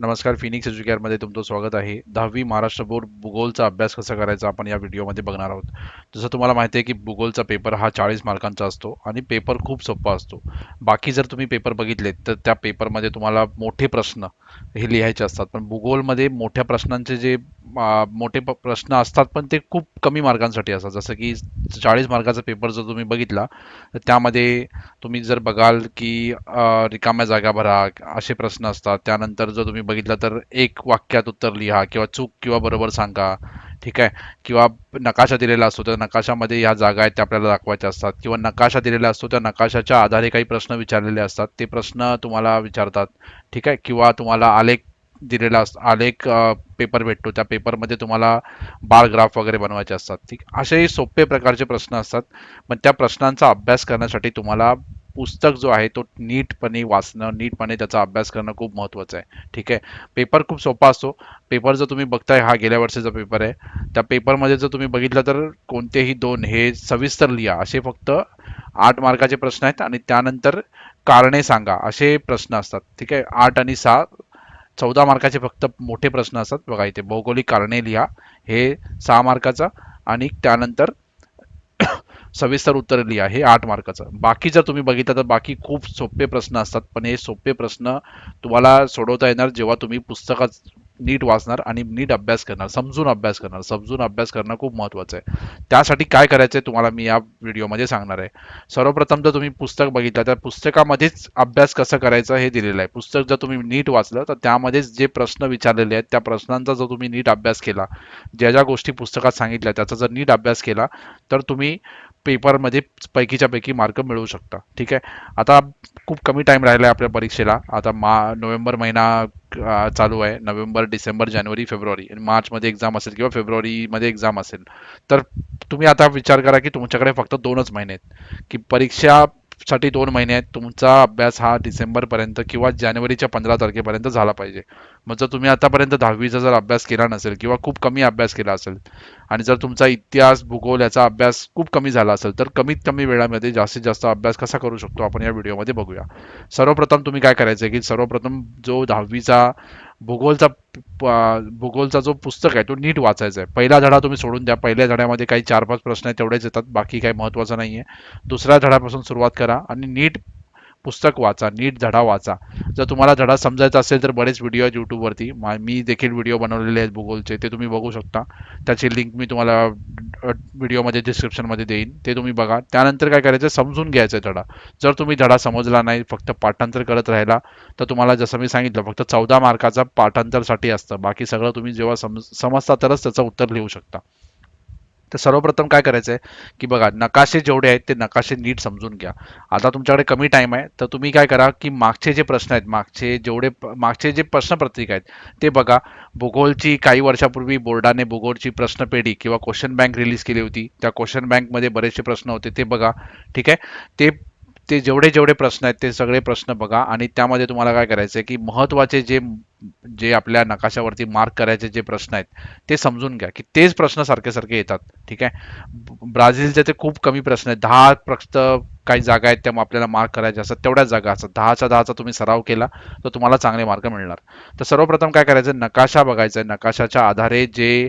नमस्कार फिनिक्स एज्युकेअरमध्ये तुमचं स्वागत आहे. दहावी महाराष्ट्र बोर्ड भूगोलचा अभ्यास कसा करायचा आपण या व्हिडिओमध्ये बघणार आहोत. जसं तुम्हाला माहिती आहे की भूगोलचा पेपर हा चाळीस मार्कांचा असतो आणि पेपर खूप सोपा असतो. बाकी जर तुम्ही पेपर बघितले तर त्या पेपरमध्ये तुम्हाला मोठे प्रश्न हे लिहायचे असतात. पण भूगोलमध्ये मोठ्या प्रश्नांचे जे मोठे प- प्रश्न असतात पण ते खूप कमी मार्कांसाठी असतात. जसं की चाळीस मार्काचा पेपर जर तुम्ही बघितला तर त्यामध्ये तुम्ही जर बघाल की रिकाम्या जागा भरा असे प्रश्न असतात. त्यानंतर जर तुम्ही बघितलं तर एक वाक्यात उत्तर लिहा किंवा चूक किंवा बरोबर सांगा ठीक आहे? किंवा नकाशा दिलेला असतो त्या नकाशामध्ये ह्या जागा आहेत त्या आपल्याला दाखवायच्या असतात. किंवा नकाशा दिलेला असतो त्या नकाशाच्या आधारे काही प्रश्न विचारलेले असतात. ते प्रश्न तुम्हाला विचारतात ठीक आहे? किंवा तुम्हाला आलेख दिलेला अस आलेख पेपर भेटतो. त्या पेपरमध्ये तुम्हाला बार ग्राफ वगैरे बनवायचे असतात ठीक? असे सोपे प्रकारचे प्रश्न असतात. पण त्या प्रश्नांचा अभ्यास करण्यासाठी तुम्हाला पुस्तक जो आहे तो नीटपणे वाचणं नीटपणे त्याचा अभ्यास करणं खूप महत्त्वाचं आहे. ठीक आहे? पेपर खूप सोपा असतो. पेपर जर तुम्ही बघताय हा गेल्या वर्षीचा पेपर आहे. त्या पेपरमध्ये जर तुम्ही बघितलं तर कोणतेही दोन हे सविस्तर लिहा. असे फक्त आठ मार्काचे प्रश्न आहेत आणि त्यानंतर कारणे सांगा. असे प्रश्न असतात. ठीक आहे? आठ आणि सहा चौदा मार्काचे फक्त मोठे प्रश्न असतात. बघा इथे भौगोलिक कारणे लिहा. हे सहा मार्काचा आणि त्यानंतर सविस्तर उत्तर लिहा हे आठ मार्काचं. बाकी जर तुम्ही बघितलं तर बाकी खूप सोपे प्रश्न असतात पण हे सोपे प्रश्न तुम्हाला सोडवता येणार जेव्हा तुम्ही पुस्तकात नीट वाचणार आणि नीट अभ्यास करणार समजून अभ्यास करणार. समजून अभ्यास करणं खूप महत्त्वाचं आहे. त्यासाठी काय करायचं आहे तुम्हाला मी या व्हिडिओमध्ये सांगणार आहे. सर्वप्रथम जर तुम्ही पुस्तक बघितलं तर पुस्तकामध्येच अभ्यास कसं करायचं हे दिलेलं आहे. पुस्तक जर तुम्ही नीट वाचलं तर त्यामध्येच जे प्रश्न विचारलेले आहेत त्या प्रश्नांचा जर तुम्ही नीट अभ्यास केला ज्या ज्या गोष्टी पुस्तकात सांगितल्या त्याचा जर नीट अभ्यास केला तर तुम्ही पेपरमध्ये पैकीच्या पैकी मार्क मिळवू शकता. ठीक आहे? आता खूप कमी टाईम राहिला आहे आपल्या परीक्षेला. आता मा नोव्हेंबर महिना चालू आहे. नोव्हेंबर डिसेंबर जानेवारी फेब्रुवारी. मार्चमध्ये एक्झाम असेल किंवा फेब्रुवारीमध्ये एक्झाम असेल. तर तुम्ही आता विचार करा की तुमच्याकडे फक्त दोनच महिने आहेत. की परीक्षा साठी दोन महिने आहेत. तुमचा अभ्यास हा डिसेंबरपर्यंत किंवा जानेवारीच्या पंधरा तारखेपर्यंत झाला पाहिजे. मग जर तुम्ही आतापर्यंत दहावीचा जर अभ्यास केला नसेल किंवा खूप कमी अभ्यास केला असेल आणि जर तुमचा इतिहास भूगोल याचा अभ्यास खूप कमी झाला असेल तर कमीत कमी वेळामध्ये जास्तीत जास्त अभ्यास कसा करू शकतो आपण या व्हिडिओमध्ये बघूया. सर्वप्रथम तुम्ही काय करायचं आहे की सर्वप्रथम जो दहावीचा भूगोलचा भूगोलचा जो पुस्तक आहे तो नीट वाचायचा आहे. पहिला धडा तुम्ही सोडून द्या. पहिल्या धड्यामध्ये काही चार पाच प्रश्न आहेत तेवढेच येतात. बाकी काही महत्त्वाचं नाही आहे दुसऱ्या धड्यापासून सुरुवात करा आणि नीट पुस्तक वाचा नीट धडा वाचा. जर तुम्हाला धडा समजायचा असेल तर बरेच व्हिडिओ आहेत यूट्यूबवरती मा- मी देखील व्हिडिओ बनवलेले आहेत भूगोलचे. ते तुम्ही बघू शकता. त्याची लिंक मी तुम्हाला व्हिडिओमध्ये डिस्क्रिप्शनमध्ये देईन. ते तुम्ही बघा. त्यानंतर काय करायचं? समजून घ्यायचं आहे धडा. जर तुम्ही धडा समजला नाही फक्त पाठांतर करत राहिला तर तुम्हाला जसं मी सांगितलं फक्त चौदा मार्काचा पाठांतरसाठी असतं. बाकी सगळं तुम्ही जेव्हा समज समजता तरच त्याचं उत्तर लिहू शकता. तर सर्वप्रथम काय करायचं आहे की बघा नकाशे जेवढे आहेत ते नकाशे नीट समजून घ्या. आता तुमच्याकडे कमी टाइम आहे तर तुम्ही काय करा की मागचे जे प्रश्न आहेत मागचे जेवढे मागचे जे प्रश्नपत्रिका आहेत ते बघा. भूगोलची काही वर्षापूर्वी बोर्डाने भूगोलची प्रश्नपेढी किंवा क्वेश्चन बँक रिलीज केली होती. त्या क्वेश्चन बँकमध्ये बरेचसे प्रश्न होते ते बघा. ठीक आहे? ते ते जेवढे जेवढे प्रश्न आहेत ते सगळे प्रश्न बघा. आणि त्यामध्ये तुम्हाला काय करायचं आहे की महत्त्वाचे जे जे आपल्या नकाशावरती मार्क करायचे जे प्रश्न आहेत ते समजून घ्या की तेच प्रश्न सारखे सारखे येतात. ठीक आहे? ब्राझीलचे ते खूप कमी प्रश्न आहेत. दहा फक्त काही जागा आहेत त्या आपल्याला मार्क करायच्या असतात. तेवढ्याच जागा असतात. दहाच्या दहाचा तुम्ही सराव केला तर तुम्हाला चांगले मार्क मिळणार. तर सर्वप्रथम काय करायचं? नकाशा बघायचा आहे नकाशाच्या आधारे जे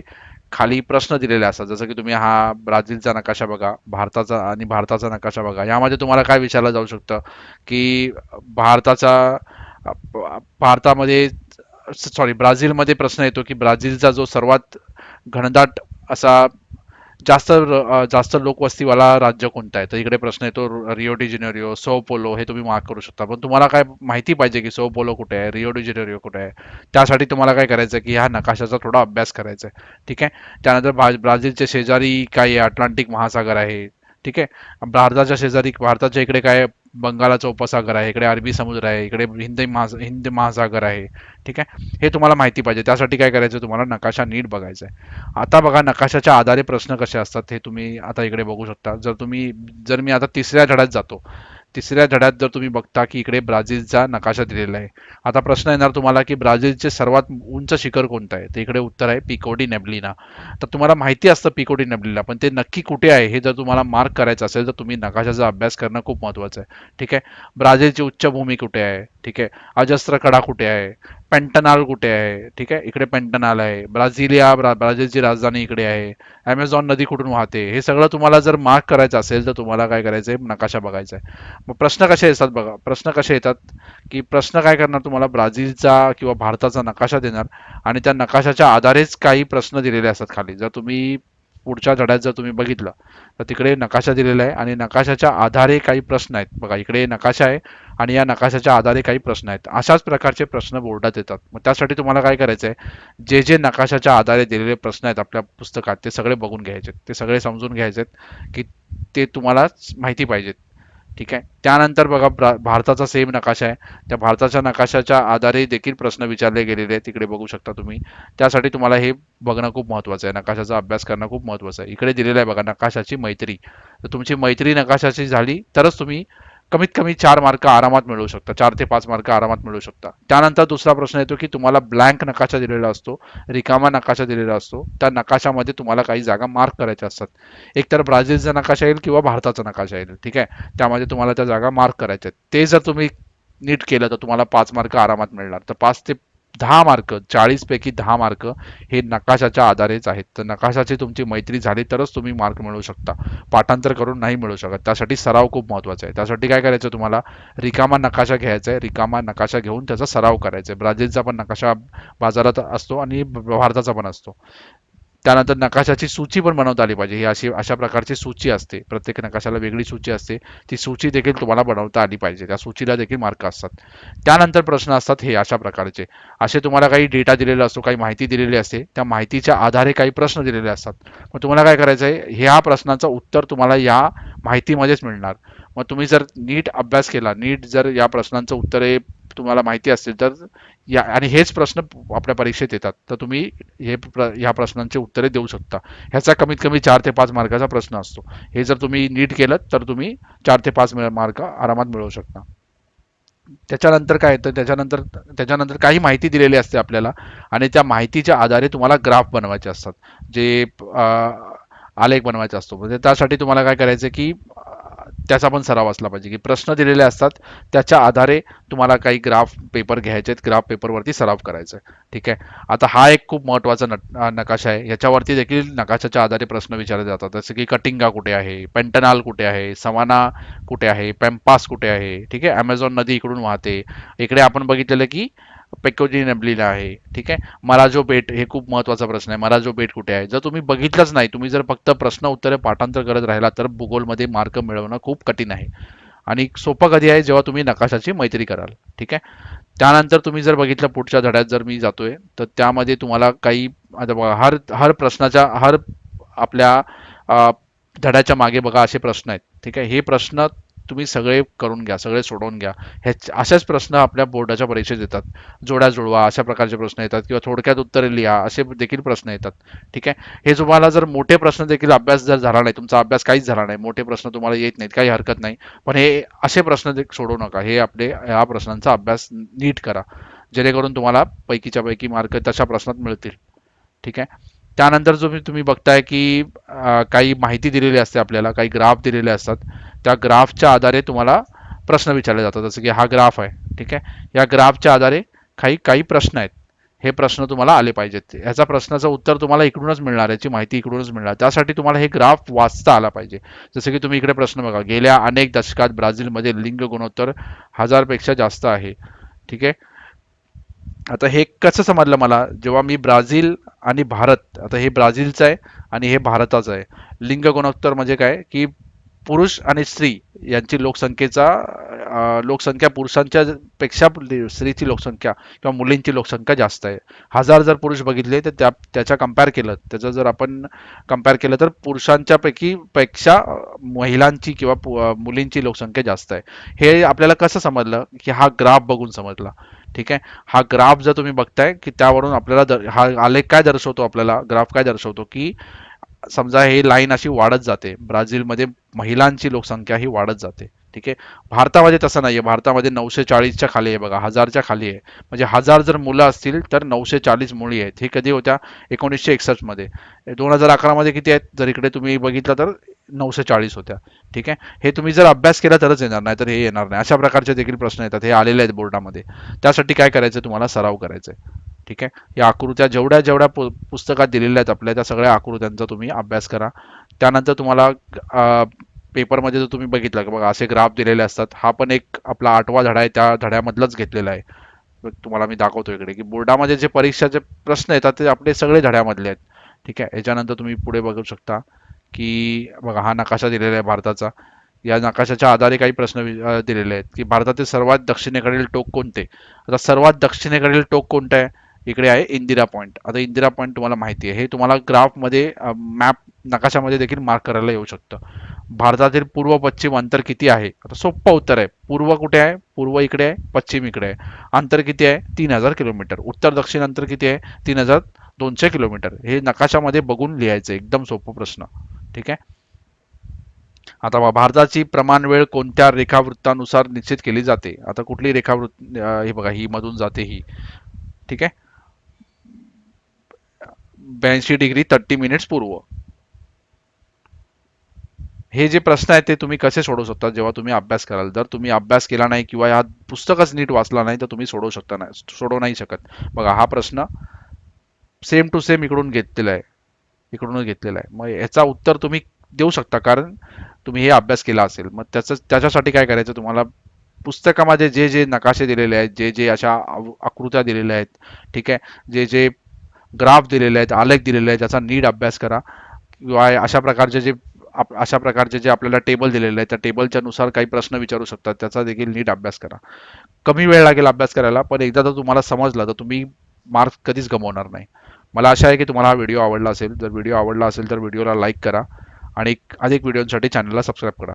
खाली प्रश्न दिलेले असतात. जसं की तुम्ही हा ब्राझीलचा नकाशा बघा भारताचा आणि भारताचा नकाशा बघा यामध्ये तुम्हाला काय विचारलं जाऊ शकतं? की भारताचा भारतामध्ये सॉरी ब्राझीलमध्ये प्रश्न येतो की ब्राझीलचा जो सर्वात घनदाट असा जास्त जास्त लोकवस्तीवाला राज्य कोणतं आहे? तर इकडे प्रश्न येतो रिओ डिजेनेरिओ सो पोलो हे तुम्ही मार्क करू शकता. पण तुम्हाला काय माहिती पाहिजे की सो पोलो कुठे आहे? रिओ डी कुठे आहे? त्यासाठी तुम्हाला काय करायचं आहे की ह्या नकाशाचा थोडा अभ्यास करायचा आहे ठीक आहे? त्यानंतर ब्राझीलचे ब्राझीलच्या शेजारी काय आहे? अटलांटिक महासागर आहे. ठीक आहे? भारताच्या शेजारी भारताच्या इकडे काय बंगालाचा उपसागर आहे इकडे अरबी समुद्र आहे इकडे हिंद महा हिंद महासागर आहे ठीक आहे? हे तुम्हाला माहिती पाहिजे. त्यासाठी काय करायचं तुम्हाला? नकाशा नीट बघायचा आहे. आता बघा नकाशाच्या आधारे प्रश्न कसे असतात हे तुम्ही आता इकडे बघू शकता. जर तुम्ही जर मी आता तिसऱ्या धड्यात जातो तिसऱ्या धड्यात जर तुम्ही बघता की इकडे ब्राझीलचा नकाशा दिलेला आहे. आता प्रश्न येणार तुम्हाला की ब्राझीलचे सर्वात उंच शिखर कोणतं आहे? तर इकडे उत्तर आहे पिकोडी नेबलिना. तर तुम्हाला माहिती असतं पिकोडी नेबलिना पण ते नक्की कुठे आहे हे जर तुम्हाला मार्क करायचं असेल तर तुम्ही नकाशाचा अभ्यास करणं खूप महत्त्वाचं आहे. ठीक आहे? ब्राझीलची उच्चभूमी कुठे आहे? ठीक आहे? अजस्त्र कडा कुठे आहे? पेंटनाल कुठे आहे? ठीक आहे? इकडे पेंटनाल आहे. ब्राझिलिया ब्रा ब्राझीलची राजधानी इकडे आहे. ॲमेझॉन नदी कुठून वाहते? हे सगळं तुम्हाला जर मार्क करायचं असेल तर तुम्हाला काय करायचं आहे नकाशा बघायचा आहे मग प्रश्न कसे येतात बघा? प्रश्न कसे येतात? की प्रश्न काय करणार तुम्हाला? ब्राझीलचा किंवा भारताचा नकाशा देणार आणि त्या नकाशाच्या आधारेच काही प्रश्न दिलेले असतात खाली. जर तुम्ही पुढच्या धड्यात जर तुम्ही बघितलं तर तिकडे नकाशा दिलेला आहे आणि नकाशाच्या आधारे काही प्रश्न आहेत. बघा इकडे नकाशा आहे आणि या नकाशाच्या आधारे काही प्रश्न आहेत. अशाच प्रकारचे प्रश्न बोर्डात येतात. मग त्यासाठी तुम्हाला काय करायचं आहे जे जे नकाशाच्या आधारे दिलेले प्रश्न आहेत आपल्या पुस्तकात ते सगळे बघून घ्यायचे ते सगळे समजून घ्यायचे की ते तुम्हाला माहिती पाहिजेत. ठीक आहे? त्यानंतर बघा भारताचा सेम नकाशा आहे. त्या भारताच्या नकाशाच्या आधारे देखील प्रश्न विचारले गेलेले आहेत. तिकडे बघू शकता तुम्ही. त्यासाठी तुम्हाला हे बघणं खूप महत्त्वाचं आहे. नकाशाचा अभ्यास करणं खूप महत्त्वाचं आहे. इकडे दिलेलं आहे बघा नकाशाची मैत्री. तर तुमची मैत्री नकाशाची झाली तरच तुम्ही कमीत कमी चार मार्क आरामात मिळू शकता चार ते पाच मार्क आरामात मिळू शकता त्यानंतर दुसरा प्रश्न येतो की तुम्हाला ब्लँक नकाशा दिलेला असतो रिकामा नकाशा दिलेला असतो. त्या नकाशामध्ये तुम्हाला काही जागा मार्क करायच्या असतात. एकतर ब्राझीलचा नकाशा येईल किंवा भारताचा नकाशा येईल. ठीक आहे? त्यामध्ये तुम्हाला त्या जागा मार्क करायच्या आहेत. ते जर तुम्ही नीट केलं तर तुम्हाला पाच मार्क आरामात मिळणार. तर पाच ते दहा मार्क चाळीसपैकी दहा मार्क हे नकाशाच्या आधारेच आहेत. तर नकाशाची तुमची मैत्री झाली तरच तुम्ही मार्क मिळवू शकता. पाठांतर करून नाही मिळू शकत. त्यासाठी सराव खूप महत्त्वाचा आहे. त्यासाठी काय करायचं तुम्हाला? रिकामा नकाशा घ्यायचा आहे. रिकामा नकाशा घेऊन त्याचा सराव करायचा आहे. ब्राझीलचा पण नकाशा बाजारात असतो आणि भारताचा पण असतो. त्यानंतर नकाशाची सूची पण बनवता आली पाहिजे. ही अशी अशा प्रकारची सूची असते. प्रत्येक नकाशाला वेगळी सूची असते. ती सूची देखील तुम्हाला बनवता आली पाहिजे. त्या सूचीला देखील मार्क असतात. त्यानंतर प्रश्न असतात हे अशा प्रकारचे. असे तुम्हाला काही डेटा दिलेला असतो काही माहिती दिलेली असते त्या माहितीच्या आधारे काही प्रश्न दिलेले असतात. मग तुम्हाला काय करायचं आहे? ह्या प्रश्नाचं उत्तर तुम्हाला या माहितीमध्येच मिळणार. मग तुम्ही जर नीट अभ्यास केला नीट जर या प्रश्नांचं हे तुम्हाला माहिती असतील तर या आणि हेच प्रश्न आपल्या परीक्षेत येतात. तर तुम्ही हे प्र ह्या प्रश्नांचे उत्तरे देऊ शकता. ह्याचा कमीत कमी चार ते पाच मार्काचा प्रश्न असतो. हे जर तुम्ही नीट केलं तर तुम्ही चार ते पाच मार्क आरामात मिळवू शकता. त्याच्यानंतर काय येतं? त्याच्यानंतर त्याच्यानंतर काही माहिती दिलेली असते आपल्याला आणि त्या माहितीच्या आधारे तुम्हाला ग्राफ बनवायचे असतात. जे आलेख बनवायचा असतो. म्हणजे त्यासाठी तुम्हाला काय करायचं की त्याचा पण सराव असला पाहिजे. की प्रश्न दिलेले असतात त्याच्या आधारे तुम्हाला काही ग्राफ पेपर घ्यायचे आहेत. ग्राफ पेपरवरती सराव करायचा आहे. ठीक आहे? आता हा एक खूप महत्त्वाचा नट नकाशा आहे. याच्यावरती देखील नकाशाच्या आधारे प्रश्न विचारले जातात. जसं की कटिंगा कुठे आहे? पेंटनाल कुठे आहे? सवाना कुठे आहे? पॅम्पास कुठे आहे? ठीक आहे? ॲमेझॉन नदी इकडून वाहते. इकडे आपण बघितलेलं की पेकोजी नबलीला आहे. ठीक आहे? मराजो बेट हे खूप महत्त्वाचा प्रश्न आहे. मराजो बेट कुठे आहे? जर तुम्ही बघितलंच नाही तुम्ही जर फक्त प्रश्न उत्तरे पाठांतर करत राहिला तर भूगोलमध्ये मार्क मिळवणं खूप कठीण आहे. आणि सोपं कधी आहे? जेव्हा तुम्ही नकाशाची मैत्री कराल. ठीक आहे? त्यानंतर तुम्ही जर बघितलं पुढच्या धड्यात जर मी जातोय तर त्यामध्ये तुम्हाला काही आता बघा हर हर प्रश्नाच्या हर आपल्या धड्याच्या मागे बघा असे प्रश्न आहेत. ठीक आहे? हे प्रश्न तुम्ही सगळे करून घ्या सगळे सोडवून घ्या. ह्या असेच प्रश्न आपल्या बोर्डाच्या परीक्षेत येतात. जोड्या जुळवा अशा प्रकारचे प्रश्न येतात किंवा थोडक्यात उत्तरे लिहा असे देखील प्रश्न येतात. ठीक आहे? हे तुम्हाला जर मोठे प्रश्न देखील अभ्यास जर झाला नाही तुमचा अभ्यास काहीच झाला नाही मोठे प्रश्न तुम्हाला येत नाहीत काही हरकत नाही पण हे असे प्रश्न दे- सोडवू नका. हे आपले ह्या प्रश्नांचा अभ्यास नीट करा. जेणेकरून तुम्हाला पैकीच्या पैकी मार्क तशा प्रश्नात मिळतील. ठीक आहे? त्यानंतर जो मी तुम्ही बघताय की काही माहिती दिलेली असते आपल्याला काही ग्राफ दिलेले असतात. त्या ग्राफच्या आधारे तुम्हाला प्रश्न विचारले जातात. जसं की हा ग्राफ आहे ठीक आहे? या ग्राफच्या आधारे काही काही प्रश्न आहेत. हे प्रश्न तुम्हाला आले पाहिजेत. ह्याचा प्रश्नाचं उत्तर तुम्हाला इकडूनच मिळणार याची माहिती इकडूनच मिळणार. त्यासाठी तुम्हाला हे ग्राफ वाचता आला पाहिजे. जसं की तुम्ही इकडे प्रश्न बघा. गेल्या अनेक दशकात ब्राझीलमध्ये लिंग गुणोत्तर हजारपेक्षा जास्त आहे. ठीक आहे? आता हे कसं समजलं मला? जेव्हा मी ब्राझील आणि भारत आता हे ब्राझीलचं आहे आणि हे भारताचं आहे. लिंग गुणोत्तर म्हणजे काय? की पुरुष आणि स्त्री यांची लोकसंख्येचा लोकसंख्या पुरुषांच्या पेक्षा स्त्रीची लोकसंख्या किंवा मुलींची लोकसंख्या जास्त आहे. हजार जर पुरुष बघितले तर त्या त्याच्या कंपेअर केलं त्याचं जर आपण कंपेअर केलं तर पुरुषांच्या पैकी पेक्षा महिलांची किंवा पु- मुलींची लोकसंख्या जास्त आहे. हे आपल्याला कसं समजलं? की हा ग्राफ बघून समजला. ठीक आहे? हा ग्राफ जर तुम्ही बघताय की त्यावरून आपल्याला दर- हा आलेख काय दर्शवतो आपल्याला? ग्राफ काय दर्शवतो? की समजा हे लाईन अशी वाढत जाते. ब्राझीलमध्ये महिलांची लोकसंख्या ही वाढत जाते. ठीक आहे? भारतामध्ये तसं नाही आहे भारतामध्ये नऊशे चाळीसच्या खाली आहे बघा. हजारच्या खाली आहे. म्हणजे हजार जर मुलं असतील तर नऊशे चाळीस मुली आहेत. हे कधी होत्या? एकोणीसशे एकसष्टमध्ये. दोन हजार अकरामध्ये किती आहेत? जर इकडे तुम्ही बघितलं तर नऊशे चाळीस होत्या. ठीक आहे? हे तुम्ही जर अभ्यास केला तरच येणार नाही तर हे येणार नाही. अशा प्रकारचे देखील प्रश्न येतात. हे आलेले आहेत बोर्डामध्ये. त्यासाठी काय करायचं तुम्हाला? सराव करायचा आहे ठीक आहे? या आकृत्या जेवढ्या जेवढ्या पु पुस्तकात दिलेल्या आहेत आपल्या त्या सगळ्या आकृत्यांचा तुम्ही अभ्यास करा. त्यानंतर तुम्हाला पेपरमध्ये जर तुम्ही बघितलं की बघा असे ग्राफ दिलेले असतात. हा पण एक आपला आठवा धडा आहे त्या धड्यामधलाच घेतलेला आहे. तुम्हाला मी दाखवतो इकडे की बोर्डामध्ये जे परीक्षाचे प्रश्न येतात ते आपले सगळे धड्यामधले आहेत. ठीक आहे? याच्यानंतर तुम्ही पुढे बघू शकता की बघा हा नकाशा दिलेला आहे भारताचा. या नकाशाच्या आधारे काही प्रश्न दिलेले आहेत की भारतातील सर्वात दक्षिणेकडील टोक कोणते? आता सर्वात दक्षिणेकडील टोक कोणतं आहे? इकडे आहे इंदिरा पॉईंट आता इंदिरा पॉईंट तुम्हाला माहिती आहे. हे तुम्हाला ग्राफमध्ये मॅप नकाशामध्ये देखील मार्क करायला येऊ शकतं. भारतातील पूर्व पश्चिम अंतर किती आहे? आता सोपं उत्तर आहे. पूर्व कुठे आहे? पूर्व इकडे आहे पश्चिम इकडे आहे. अंतर किती आहे? तीन हजार किलोमीटर. उत्तर दक्षिण अंतर किती आहे? तीन हजार दोनशे किलोमीटर. हे नकाशामध्ये बघून लिहायचं एकदम सोपं प्रश्न. ठीक आहे? आता भारताची प्रमाण वेळ कोणत्या रेखावृत्तानुसार निश्चित केली जाते? आता कुठली रेखावृत्त हे बघा ही मधून जाते ही. ठीक आहे? ब्याऐंशी डिग्री थर्टी मिनिट्स पूर्व. हे जे प्रश्न आहेत ते तुम्ही कसे सोडवू शकता जेव्हा तुम्ही अभ्यास कराल? जर तुम्ही अभ्यास केला नाही किंवा या पुस्तकच नीट वाचला नाही तर तुम्ही सोडवू शकता नाही सोडवू नाही शकत. बघा हा प्रश्न सेम टू सेम इकडून घेतलेला आहे. इकडूनच घेतलेला आहे. मग याचा उत्तर तुम्ही देऊ शकता कारण तुम्ही हे अभ्यास केला असेल. मग त्याचं त्याच्यासाठी काय करायचं तुम्हाला? पुस्तकामध्ये जे जे नकाशे दिलेले आहेत जे जे अशा आकृत्या दिलेल्या आहेत ठीक आहे? जे जे ग्राफ दिलेले आहेत आलेख दिलेले आहेत त्याचा नीट अभ्यास करा. किंवा अशा प्रकारचे जे आप- अशा प्रकारचे जे आपल्याला टेबल दिलेले आहेत त्या टेबलच्या नुसार काही प्रश्न विचारू शकतात त्याचा देखील नीट अभ्यास करा. कमी वेळ लागेल अभ्यास करायला पण एकदा जर तुम्हाला समजलं तर तुम्ही मार्क्स कधीच गमवणार नाही. मला आशा आहे की तुम्हाला हा व्हिडिओ आवडला असेल. जर व्हिडिओ आवडला असेल तर व्हिडिओला लाईक करा. आणि अधिक व्हिडिओसाठी चॅनलला सबस्क्राईब करा.